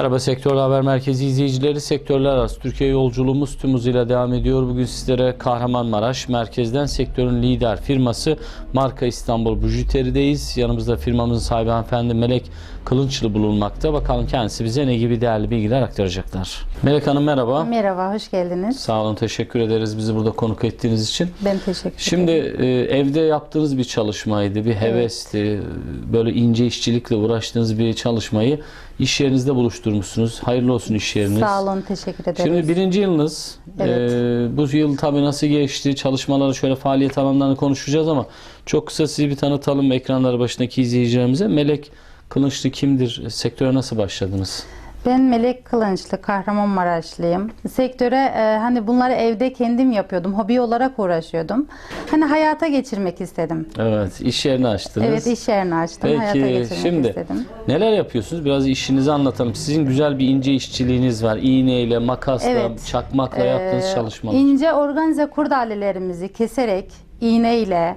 Merhaba Sektör Haber Merkezi izleyicileri. Sektörler arası Türkiye yolculuğumuz tüm hızıyla devam ediyor. Bugün sizlere Kahramanmaraş merkezden sektörün lider firması Marka İstanbul Bujiteri'deyiz. Yanımızda firmamızın sahibi hanımefendi Melek Kılınçlı bulunmakta. Bakalım kendisi bize ne gibi değerli bilgiler aktaracaklar. Melek Hanım merhaba. Merhaba, hoş geldiniz. Sağ olun, teşekkür ederiz bizi burada konuk ettiğiniz için. Ben teşekkür Şimdi ederim. e, evde yaptığınız bir çalışmaydı, bir hevesti, böyle ince işçilikle uğraştığınız bir çalışmayı iş yerinizde buluşturmuşsunuz. Hayırlı olsun iş yeriniz. Sağ olun, teşekkür ederiz. Şimdi birinci yılınız. Evet. E, bu yıl tabii nasıl geçti? Çalışmaları şöyle faaliyet alanlarını konuşacağız ama çok kısa sizi bir tanıtalım ekranları başındaki izleyicilerimize. Melek Kılıçlı kimdir? Sektöre nasıl başladınız? Ben Melek Kılınçlı, Kahramanmaraşlıyım. Sektöre e, hani bunları evde kendim yapıyordum, hobi olarak uğraşıyordum. Hani hayata geçirmek istedim. Evet, iş yerini açtınız. Evet, iş yerini açtım, hayata Peki geçirmek şimdi istedim. neler yapıyorsunuz? Biraz işinizi anlatalım. Sizin güzel bir ince işçiliğiniz var. İğneyle, makasla, Evet. çakmakla yaptığınız Ee, çalışmalar. İnce organize kurdalelerimizi keserek, iğneyle,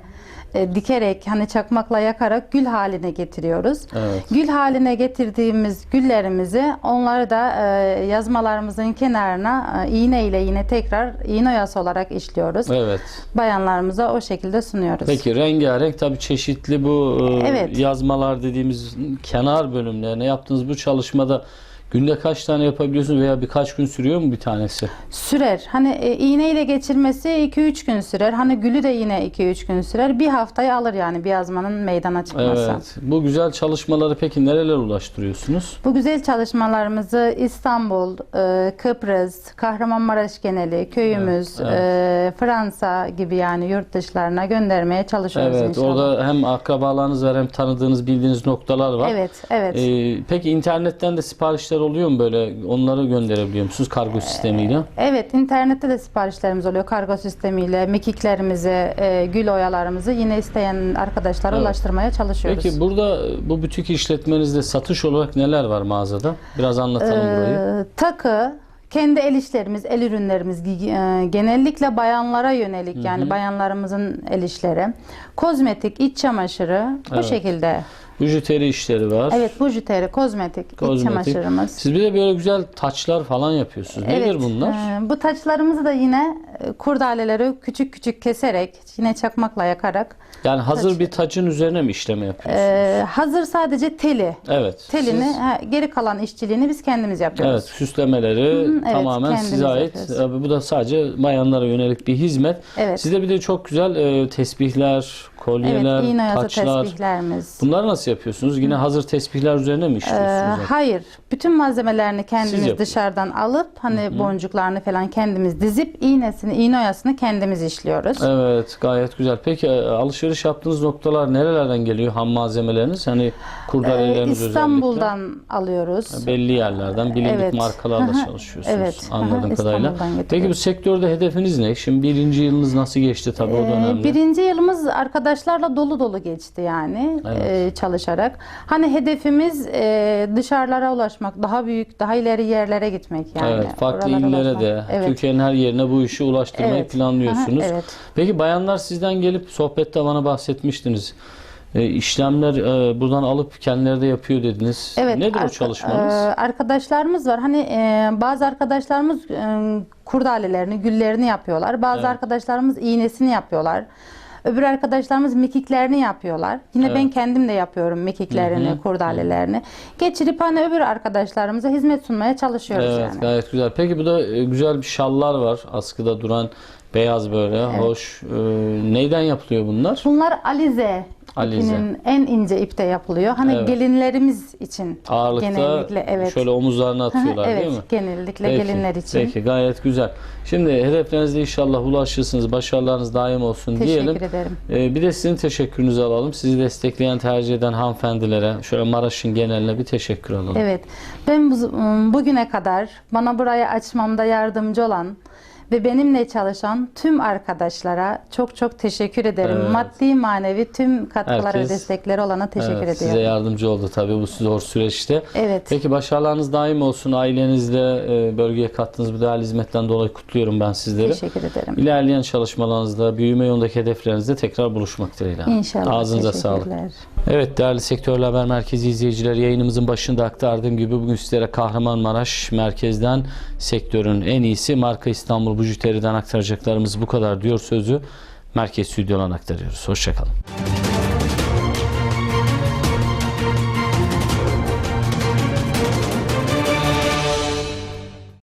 e, dikerek, hani çakmakla yakarak gül haline getiriyoruz. Evet. Gül haline getirdiğimiz güllerimizi onları da e, yazmalarımızın kenarına e, iğne ile yine tekrar iğne oyası olarak işliyoruz. Evet. Bayanlarımıza o şekilde sunuyoruz. Peki rengarenk tabii çeşitli bu e, Evet. yazmalar dediğimiz kenar bölümlerine yaptığınız bu çalışmada günde kaç tane yapabiliyorsunuz veya birkaç gün sürüyor mu bir tanesi? Sürer. Hani e, iğne ile geçirmesi 2-3 gün sürer. Hani gülü de yine 2-3 gün sürer. Bir haftayı alır yani bir yazmanın meydana çıkması. Evet. Bu güzel çalışmaları peki nerelere ulaştırıyorsunuz? Bu güzel çalışmalarımızı İstanbul, e, Kıbrıs, Kahramanmaraş geneli, köyümüz, Evet, e, Fransa gibi yani yurt dışlarına göndermeye çalışıyoruz Evet, inşallah. orada hem akrabalarınız var hem tanıdığınız, bildiğiniz noktalar var. Evet, evet. Ee, peki internetten de siparişler oluyor mu böyle? Onları gönderebiliyor musunuz kargo sistemiyle? Evet, internette de siparişlerimiz oluyor kargo sistemiyle. Mekiklerimizi, e, gül oyalarımızı yine isteyen arkadaşlara Evet. ulaştırmaya çalışıyoruz. Peki burada bu butik işletmenizde satış olarak neler var mağazada? Biraz anlatalım burayı. Ee, takı, kendi el işlerimiz, el ürünlerimiz gi- e, genellikle bayanlara yönelik yani bayanlarımızın el işleri. Kozmetik, iç çamaşırı bu Evet. şekilde. Bijuteri işleri var. Evet, bujiteri, kozmetik, iç Kozmetik. çamaşırımız. Siz bir de böyle güzel taçlar falan yapıyorsunuz. Nedir Evet, bunlar? e, bu taçlarımızı da yine e, kurdaleleri küçük küçük keserek, yine çakmakla yakarak. Yani hazır taç. bir taçın üzerine mi işleme yapıyorsunuz? e, hazır sadece teli. evet. Telini, Siz- ha, geri kalan işçiliğini biz kendimiz yapıyoruz. Evet, süslemeleri evet, tamamen size ait. yapıyoruz. Bu da sadece bayanlara yönelik bir hizmet. Evet. Sizde bir de çok güzel e, tesbihler, kolyeler, Evet, iğne yazı taçlar. tesbihlerimiz. Bunları nasıl yapıyorsunuz? Yine hazır tesbihler üzerine mi Ee, işliyorsunuz? hayır. Bütün malzemelerini kendimiz dışarıdan alıp hani boncuklarını falan kendimiz dizip iğnesini, iğne oyasını kendimiz işliyoruz. Evet, gayet güzel. Peki e, alışveriş yaptığınız noktalar nerelerden geliyor ham malzemeleriniz? Hani Ee, kurdaleleriniz İstanbul'dan alıyoruz. özellikle. Belli yerlerden, bilindik Evet. markalarla çalışıyorsunuz evet. anladığım kadarıyla. İstanbul'dan Peki bu sektörde hedefiniz ne? Şimdi birinci yılınız nasıl geçti tabii o da Ee, önemli. birinci yılımız arkadaşlarla dolu dolu geçti yani Evet. e, çalışarak. Hani hedefimiz e, dışarılara ulaşmak, daha büyük, daha ileri yerlere gitmek yani. evet, farklı Oralara illere ulaşmak. de, Evet. Türkiye'nin her yerine bu işi ulaştırmayı Evet. planlıyorsunuz. Aha, evet. Peki bayanlar sizden gelip sohbette bana bahsetmiştiniz. E, işlemler e, buradan alıp kendileri de yapıyor dediniz. Evet. Nedir o çalışmanız? e, arkadaşlarımız var. Hani e, bazı arkadaşlarımız e, kurdalelerini, güllerini yapıyorlar. Bazı Evet. arkadaşlarımız iğnesini yapıyorlar. Öbür arkadaşlarımız mekiklerini yapıyorlar. Yine Evet. ben kendim de yapıyorum mekiklerini, Hı hı. kurdalelerini. Geçirip hani öbür arkadaşlarımıza hizmet sunmaya çalışıyoruz Evet yani. gayet güzel. Peki bu da e, güzel bir şallar var askıda duran beyaz böyle hoş. E, neyden yapılıyor bunlar? Bunlar alize. Alize. ipinin en ince ipte yapılıyor. Hani Evet. gelinlerimiz için Ağırlıkta genellikle evet. şöyle omuzlarına atıyorlar evet, değil mi? genellikle gelinler için. Peki gayet güzel. Şimdi hedeflerinize inşallah ulaşırsınız. Başarılarınız daim olsun Teşekkür diyelim. ederim. E, bir de sizin teşekkürünüzü alalım. Sizi destekleyen, tercih eden hanımefendilere, şöyle Maraş'ın geneline bir teşekkür alalım. Evet. Ben bu- bugüne kadar bana burayı açmamda yardımcı olan ve benimle çalışan tüm arkadaşlara çok çok teşekkür ederim. Evet. Maddi manevi tüm katkıları Herkes- destekleri olana teşekkür Evet, ediyorum. size yardımcı oldu tabii bu zor süreçte. Evet. Peki başarılarınız daim olsun. Ailenizle e, bölgeye kattığınız bu değerli hizmetten dolayı kutluyorum ben sizleri. Teşekkür ederim. İlerleyen çalışmalarınızda, büyüme yolundaki hedeflerinizde tekrar buluşmak dileğiyle. İnşallah. Ağzınıza sağlık. Evet değerli Sektörler Haber Merkezi izleyicileri yayınımızın başında aktardığım gibi bugün sizlere Kahramanmaraş merkezden sektörün en iyisi marka İstanbul Bujiteri'den aktaracaklarımız bu kadar diyor sözü. Merkez Stüdyo'dan aktarıyoruz. Hoşçakalın.